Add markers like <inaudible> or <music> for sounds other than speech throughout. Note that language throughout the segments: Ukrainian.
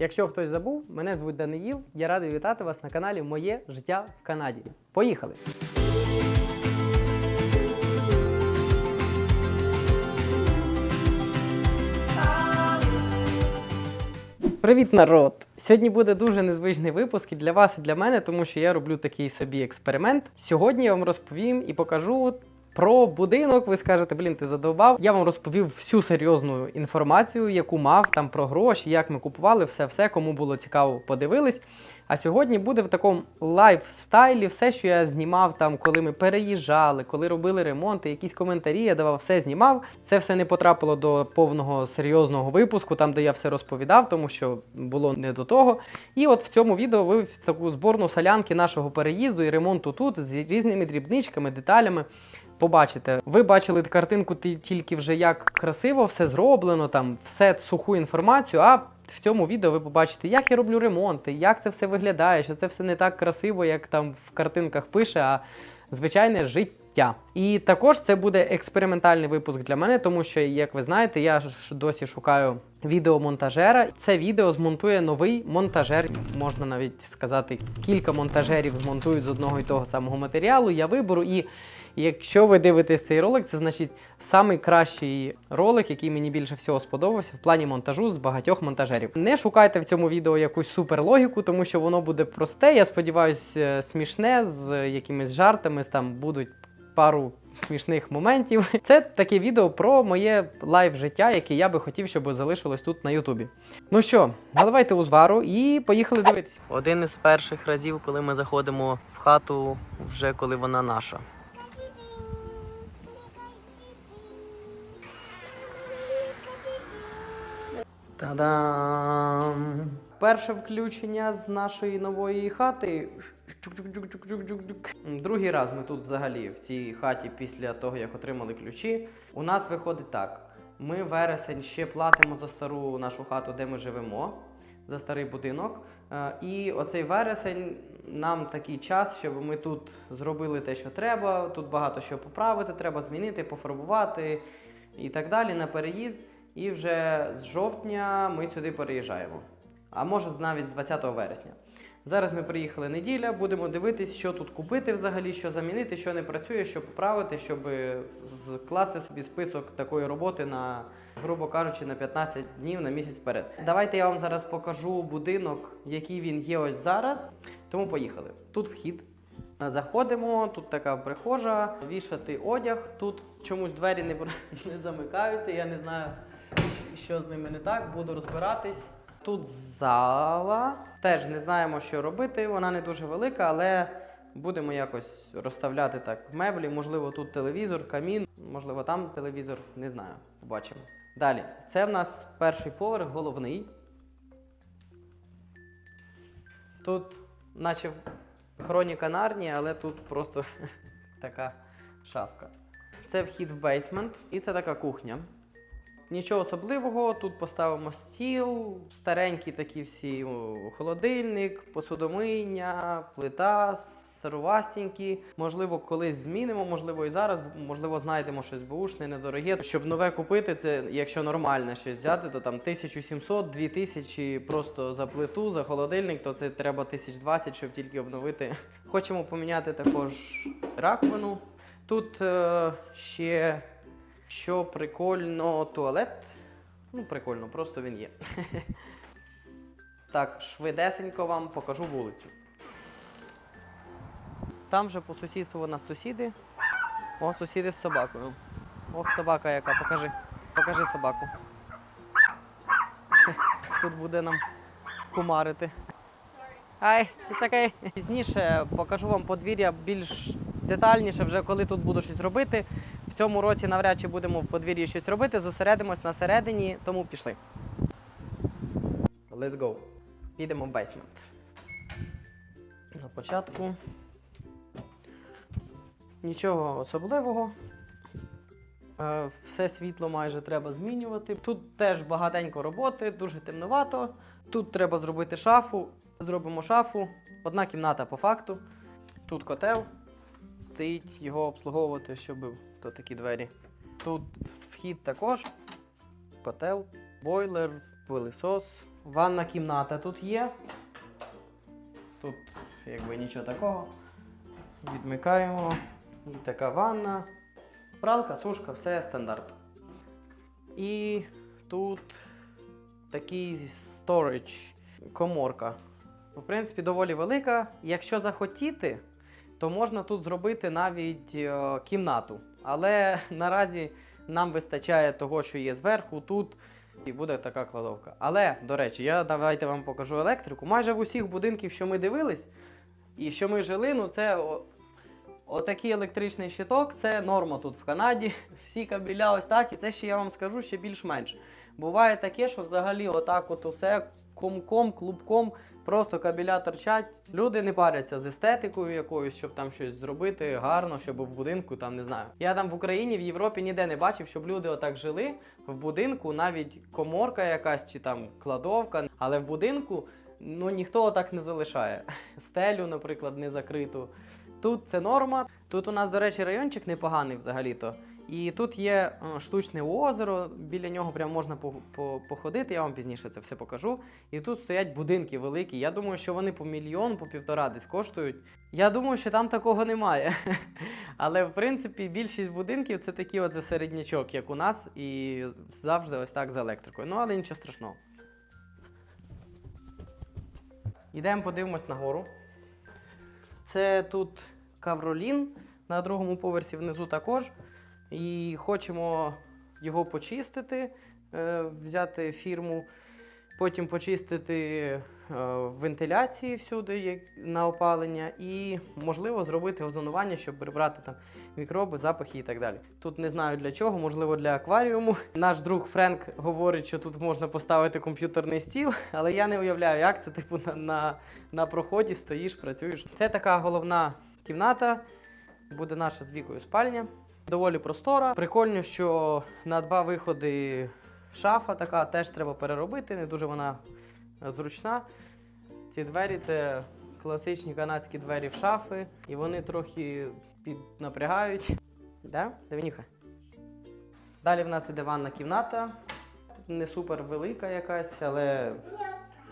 Якщо хтось забув, мене звуть Даниїл. Я радий вітати вас на каналі Моє життя в Канаді. Поїхали! Привіт, народ! Сьогодні буде дуже незвичний випуск і для вас, і для мене, тому що я роблю такий собі експеримент. Сьогодні я вам розповім і покажу про будинок. Ви скажете, блін, ти задовбав. Я вам розповів всю серйозну інформацію, яку мав там про гроші, як ми купували, все, все, кому було цікаво, подивились. А сьогодні буде в такому лайфстайлі все, що я знімав там, коли ми переїжджали, коли робили ремонти, якісь коментарі, я давав, все знімав. Це все не потрапило до повного серйозного випуску, там де я все розповідав, тому що було не до того. І от в цьому відео ви в таку зборну солянки нашого переїзду і ремонту тут з різними дрібничками, деталями. Побачите, ви бачили картинку тільки вже як красиво все зроблено, там все суху інформацію. А в цьому відео ви побачите, як я роблю ремонти, як це все виглядає, що це все не так красиво, як там в картинках пише, а звичайне життя. І також це буде експериментальний випуск для мене, тому що, як ви знаєте, я ж досі шукаю відеомонтажера. Це відео змонтує новий монтажер. Можна навіть сказати, кілька монтажерів змонтують з одного і того самого матеріалу. Я виберу і. Якщо ви дивитесь цей ролик, це значить самий кращий ролик, який мені більше всього сподобався в плані монтажу з багатьох монтажерів. Не шукайте в цьому відео якусь суперлогіку, тому що воно буде просте. Я сподіваюся, смішне з якимись жартами. Там будуть пару смішних моментів. <laughs> Це таке відео про моє лайв життя, яке я би хотів, щоб залишилось тут на Ютубі. Ну що, наливайте узвару і поїхали дивитися. Один із перших разів, коли ми заходимо в хату, вже коли вона наша. Та-дам! Перше включення з нашої нової хати. Другий раз ми тут взагалі в цій хаті після того, як отримали ключі. У нас виходить так: ми вересень ще платимо за стару нашу хату, де ми живемо, за старий будинок. Е, І оцей вересень нам такий час, щоб ми тут зробили те, що треба. Тут багато що поправити, треба змінити, пофарбувати і так далі на переїзд. І вже з жовтня ми сюди переїжджаємо. А може навіть з 20 вересня. Зараз ми приїхали неділя, будемо дивитись, що тут купити взагалі, що замінити, що не працює, що поправити, щоб з- скласти собі список такої роботи на, грубо кажучи, на 15 днів на місяць вперед. Давайте я вам зараз покажу будинок, який він є ось зараз. Тому поїхали. Тут вхід. Заходимо, тут така прихожа, вішати одяг. Тут чомусь двері не, <laughs> не замикаються. Я не знаю, що з ними не так, буду розбиратись. Тут зала. Теж не знаємо, що робити. Вона не дуже велика, але будемо якось розставляти так меблі. Можливо, тут телевізор, камін, можливо, там телевізор, не знаю. Побачимо. Далі, це в нас перший поверх, головний. Тут, наче хроніка Нарнії, але тут просто <laughs> така шафка. Це вхід в бейсмент, і це така кухня. Нічого особливого, тут поставимо стіл, старенькі такі всі холодильник, посудомийня, плита, старовастенькі. Можливо, колись змінимо, можливо, і зараз, можливо, знайдемо щось бушне, недороге. Щоб нове купити, це якщо нормальне щось взяти, то там 1700, 2000 просто за плиту, за холодильник, то це треба 1020, щоб тільки обновити. Хочемо поміняти також раковину. Тут е, ще що прикольно, туалет. Ну, прикольно, просто він є. <laughs> Так, швидесенько вам покажу вулицю. Там вже по сусідству у нас сусіди. О, сусіди з собакою. Ох, собака яка, покажи. Покажи собаку. <laughs> Тут буде нам кумарити. Ай, it's okay. Пізніше покажу вам подвір'я більш детальніше, вже коли тут буду щось робити. Цьому році навряд чи будемо в подвір'ї щось робити, зосередимось на середині, тому пішли. Let's go. Підемо в бейсмент. На початку. Нічого особливого. Е, Все світло майже треба змінювати. Тут теж багатенько роботи, дуже темновато. Тут треба зробити шафу. Зробимо шафу. Одна кімната по факту. Тут котел. Стоїть його обслуговувати, щоб то такі двері. Тут вхід також, котел, бойлер, пилисос, ванна кімната тут є. Тут якби нічого такого. Відмикаємо. І така ванна. Пралка, сушка, все стандарт. І тут такий сторідж, коморка. В принципі, доволі велика. Якщо захотіти, то можна тут зробити навіть е, кімнату. Але наразі нам вистачає того, що є зверху, тут і буде така кладовка. Але, до речі, я давайте вам покажу електрику. Майже в усіх будинків, що ми дивились, і що ми жили, ну це отакий електричний щиток, це норма тут в Канаді. <laughs> Всі кабеля ось так, і це ще я вам скажу ще більш-менш. Буває таке, що взагалі отак от усе комком, клубком, просто кабеля торчать. Люди не паряться з естетикою якоюсь, щоб там щось зробити гарно, щоб в будинку там не знаю. Я там в Україні, в Європі ніде не бачив, щоб люди отак жили в будинку, навіть коморка якась чи там кладовка, але в будинку. Ну ніхто отак не залишає. <laughs> Стелю, наприклад, не закриту. Тут це норма. Тут у нас, до речі, райончик непоганий взагалі-то. І тут є е, штучне озеро, біля нього прям можна по- по- походити, я вам пізніше це все покажу. І тут стоять будинки великі. Я думаю, що вони по мільйон, по півтора десь коштують. Я думаю, що там такого немає. <laughs> Але в принципі більшість будинків це такі за середнячок, як у нас, і завжди ось так з електрикою. Ну, але нічого страшного. Йдемо подивимось нагору. Це тут кавролін на другому поверсі внизу також. І хочемо його почистити, е, взяти фірму, потім почистити е, вентиляції всюди на опалення, і можливо зробити озонування, щоб прибрати там мікроби, запахи і так далі. Тут не знаю для чого, можливо, для акваріуму. Наш друг Френк говорить, що тут можна поставити комп'ютерний стіл, але я не уявляю, як це типу на, на, на проході стоїш, працюєш. Це така головна кімната. Буде наша з вікою спальня. Доволі простора. Прикольно, що на два виходи шафа така теж треба переробити. Не дуже вона зручна. Ці двері це класичні канадські двері в шафи, і вони трохи піднапрягають. Да? Давінюха. Далі в нас іде ванна кімната. Тут не супер велика якась, але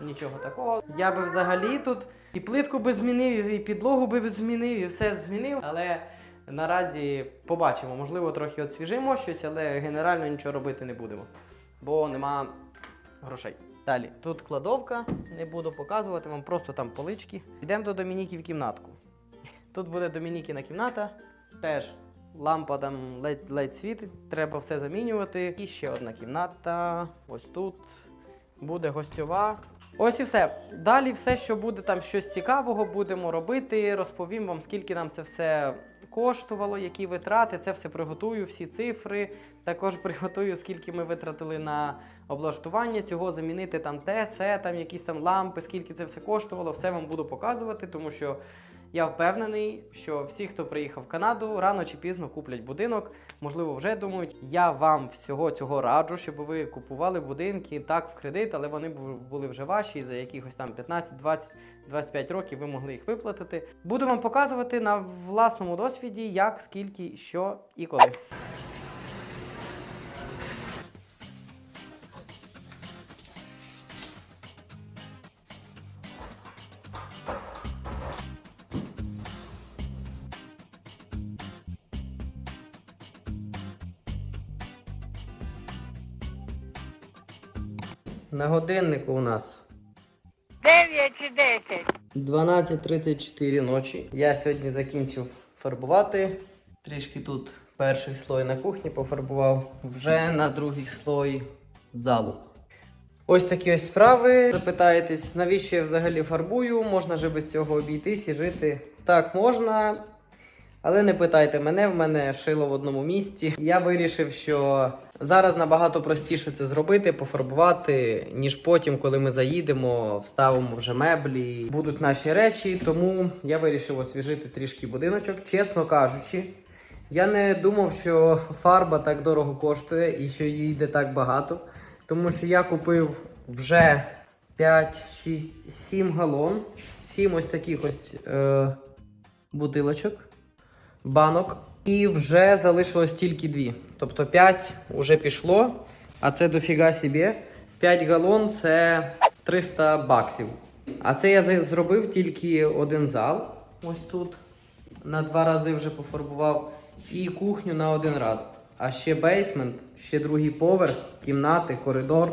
нічого такого. Я би взагалі тут і плитку би змінив, і підлогу би змінив, і все змінив. Але наразі побачимо. Можливо, трохи освіжимо щось, але генерально нічого робити не будемо. Бо нема грошей. Далі, тут кладовка, не буду показувати вам, просто там полички. Йдемо до Домініки в кімнатку. Тут буде Домінікіна кімната. Теж лампа там ледь, ледь світить, треба все замінювати. І ще одна кімната. Ось тут буде гостьова. Ось і все. Далі все, що буде там щось цікавого, будемо робити. Розповім вам, скільки нам це все коштувало, які витрати. Це все приготую, всі цифри. Також приготую, скільки ми витратили на облаштування цього, замінити там те, се, там якісь там лампи, скільки це все коштувало. Все вам буду показувати, тому що я впевнений, що всі, хто приїхав в Канаду, рано чи пізно куплять будинок. Можливо, вже думають. Я вам всього цього раджу, щоб ви купували будинки так в кредит, але вони бу- були вже ваші за якихось там 15, 20, 25 років ви могли їх виплатити. Буду вам показувати на власному досвіді, як, скільки, що і коли. На годиннику у нас 9 чи 10. 12.34 ночі. Я сьогодні закінчив фарбувати. Трішки тут перший слой на кухні пофарбував, вже на другий слой залу. Ось такі ось справи. Запитаєтесь, навіщо я взагалі фарбую? Можна же без цього обійтись і жити? Так, можна. Але не питайте мене, в мене шило в одному місці. Я вирішив, що зараз набагато простіше це зробити, пофарбувати, ніж потім, коли ми заїдемо, вставимо вже меблі, будуть наші речі. Тому я вирішив освіжити трішки будиночок. Чесно кажучи, я не думав, що фарба так дорого коштує і що її йде так багато. Тому що я купив вже 5, 6, 7 галон, 7 ось таких ось е, бутилочок банок. І вже залишилось тільки дві. Тобто 5 вже пішло, а це дофіга собі. 5 галон це 300 баксів. А це я зробив тільки один зал. Ось тут. На два рази вже пофарбував. І кухню на один раз. А ще бейсмент, ще другий поверх, кімнати, коридор.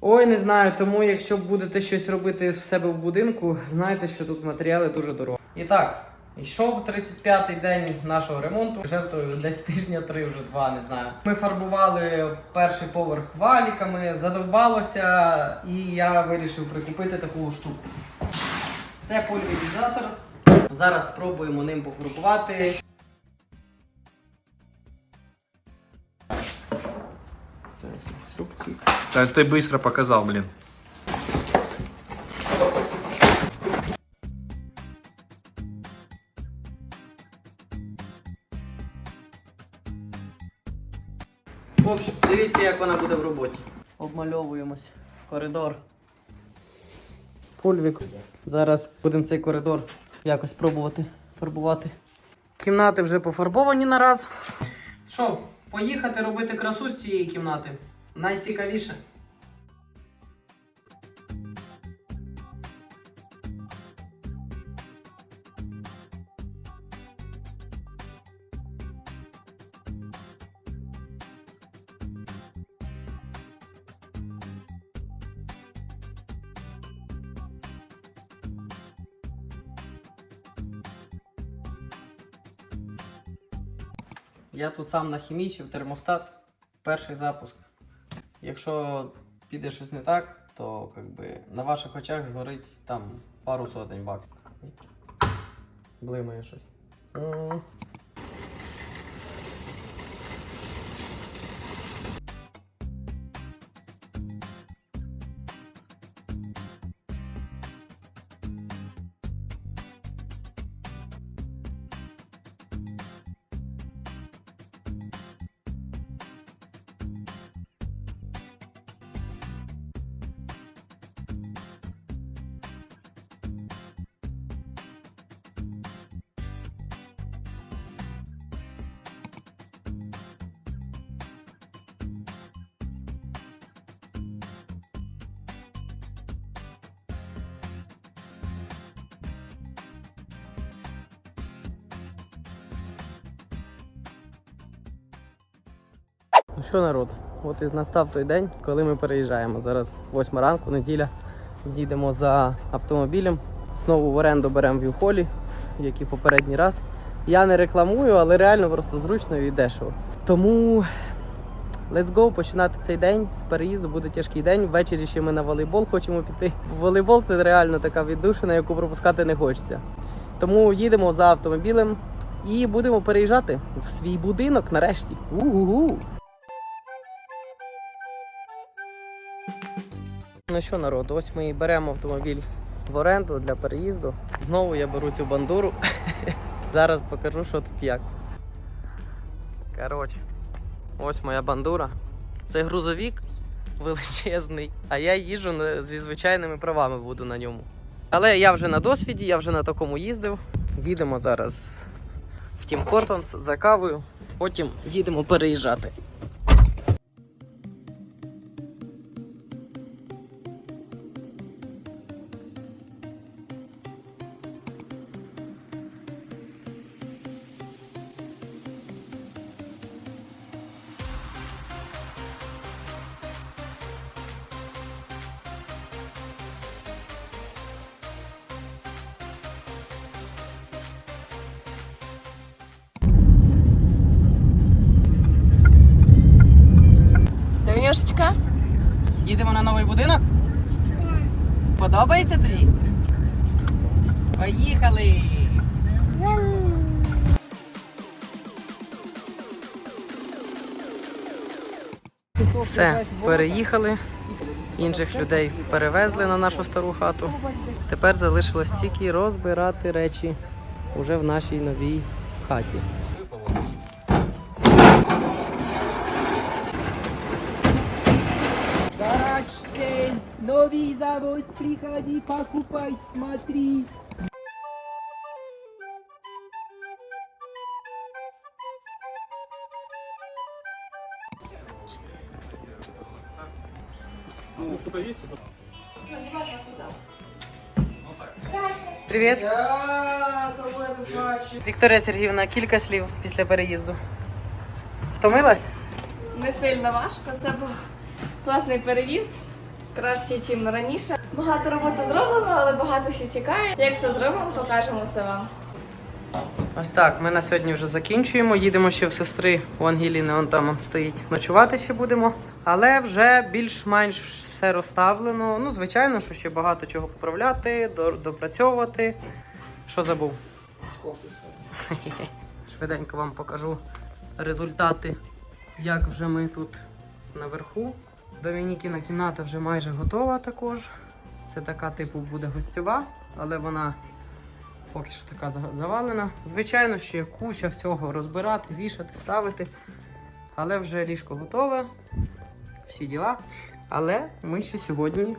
Ой, не знаю, тому якщо будете щось робити в себе в будинку, знайте, що тут матеріали дуже дорогі. І так, йшов 35-й день нашого ремонту. Жертвою десь тижня три, вже два, не знаю. Ми фарбували перший поверх валіками, задовбалося, і я вирішив прикріпити таку штуку. Це пульверізатор. Зараз спробуємо ним пофарбувати. Так, інструкції. Да ты быстро показал, Общем, дивіться, як вона буде в роботі. Обмальовуємось. Коридор. Пульвік. Зараз будемо цей коридор якось пробувати фарбувати. Кімнати вже пофарбовані нараз. Що, поїхати робити красу з цієї кімнати? Найцікавіше. Я тут сам нахімічив термостат. Перший запуск. Якщо піде щось не так, то как би, на ваших очах згорить там пару сотень баксів. Блимає щось. Ну що, народ? От і настав той день, коли ми переїжджаємо. Зараз 8 ранку, неділя. Їдемо за автомобілем. Знову в оренду беремо в Юхолі, як і попередній раз. Я не рекламую, але реально просто зручно і дешево. Тому let's go починати цей день з переїзду. Буде тяжкий день. Ввечері ще ми на волейбол хочемо піти. Волейбол це реально така віддушина, яку пропускати не хочеться. Тому їдемо за автомобілем і будемо переїжджати в свій будинок нарешті. У-гу-гу! Ну що, народ, ось ми і беремо автомобіль в оренду для переїзду. Знову я беру цю бандуру. <laughs> Зараз покажу, що тут як. Коротше, ось моя бандура. Це грузовік величезний, а я на- зі звичайними правами буду на ньому. Але я вже на досвіді, я вже на такому їздив. Їдемо зараз в Тім Хортонс за кавою, потім їдемо переїжджати. Їдемо на новий будинок? Подобається тобі? Поїхали! Все, переїхали. Інших людей перевезли на нашу стару хату. Тепер залишилось тільки розбирати речі уже в нашій новій хаті. заводь, приходи, покупай, смотри. Ну, что-то есть? Привіт. Вікторія Сергіївна, кілька слів після переїзду. Втомилась? Не сильно важко. Це був класний переїзд. Краще, ніж раніше. Багато роботи зроблено, але багато ще чекає. Як все зробимо, покажемо все вам. Ось так, ми на сьогодні вже закінчуємо. Їдемо ще в сестри у Ангеліни, он там он стоїть. Ночувати ще будемо. Але вже більш-менш все розставлено. Ну, звичайно, що ще багато чого поправляти, допрацьовувати. Що забув? <laughs> Швиденько вам покажу результати, як вже ми тут наверху. Домінікіна кімната вже майже готова також. Це така типу буде гостьова, але вона поки що така завалена. Звичайно, ще куча всього розбирати, вішати, ставити. Але вже ліжко готове, всі діла. Але ми ще сьогодні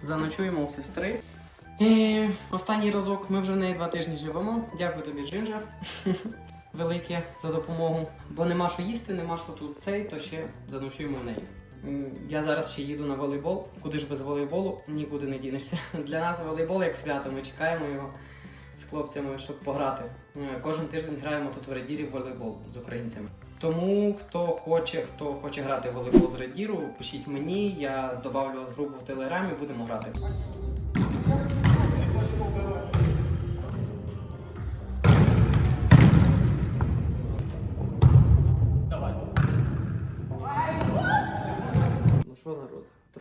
заночуємо у сестри. І останній разок ми вже в неї два тижні живемо. Дякую тобі, Джинджа. <laughs> Велике за допомогу. Бо нема що їсти, нема що тут цей, то ще заночуємо в неї. Я зараз ще їду на волейбол. Куди ж без волейболу? Нікуди не дінешся. <laughs> Для нас волейбол як свято. Ми чекаємо його з хлопцями, щоб пограти. Е, Кожен тиждень граємо тут в Редірі в волейбол з українцями. Тому хто хоче, хто хоче грати в волейбол з Редіру, пишіть мені, я добавлю вас в групу в телеграмі, будемо грати.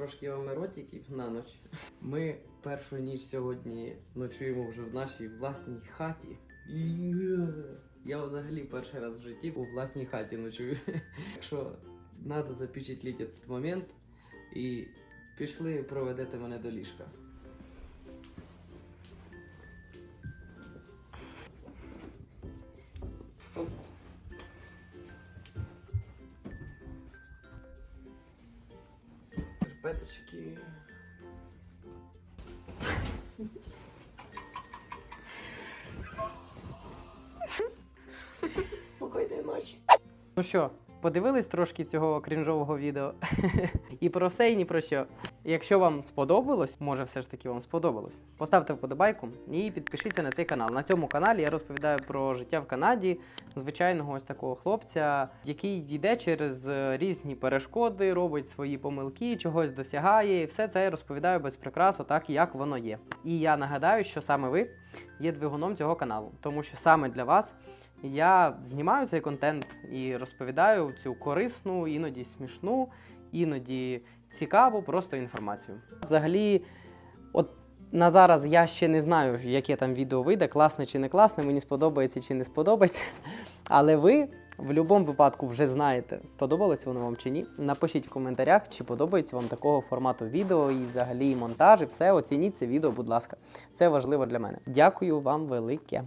Трошки вам еротиків на ніч. Ми першу ніч сьогодні ночуємо вже в нашій власній хаті. Я взагалі перший раз в житті у власній хаті ночую. Так що треба запечатліти цей момент і пішли проведете мене до ліжка. Шкарпеточки. Спокійної ночі. Ну що, подивились трошки цього крінжового відео? <laughs> і про все, і ні про що. Якщо вам сподобалось, може все ж таки вам сподобалось, поставте вподобайку і підпишіться на цей канал. На цьому каналі я розповідаю про життя в Канаді, звичайного ось такого хлопця, який йде через е, різні перешкоди, робить свої помилки, чогось досягає. І все це я розповідаю без прикрас, отак як воно є. І я нагадаю, що саме ви є двигуном цього каналу, тому що саме для вас я знімаю цей контент і розповідаю цю корисну, іноді смішну, іноді цікаву просто інформацію. Взагалі, от на зараз я ще не знаю, яке там відео вийде, класне чи не класне, мені сподобається чи не сподобається. Але ви в будь-якому випадку вже знаєте, сподобалось воно вам чи ні. Напишіть в коментарях, чи подобається вам такого формату відео і взагалі монтаж, і все. Оцініть це відео, будь ласка. Це важливо для мене. Дякую вам велике.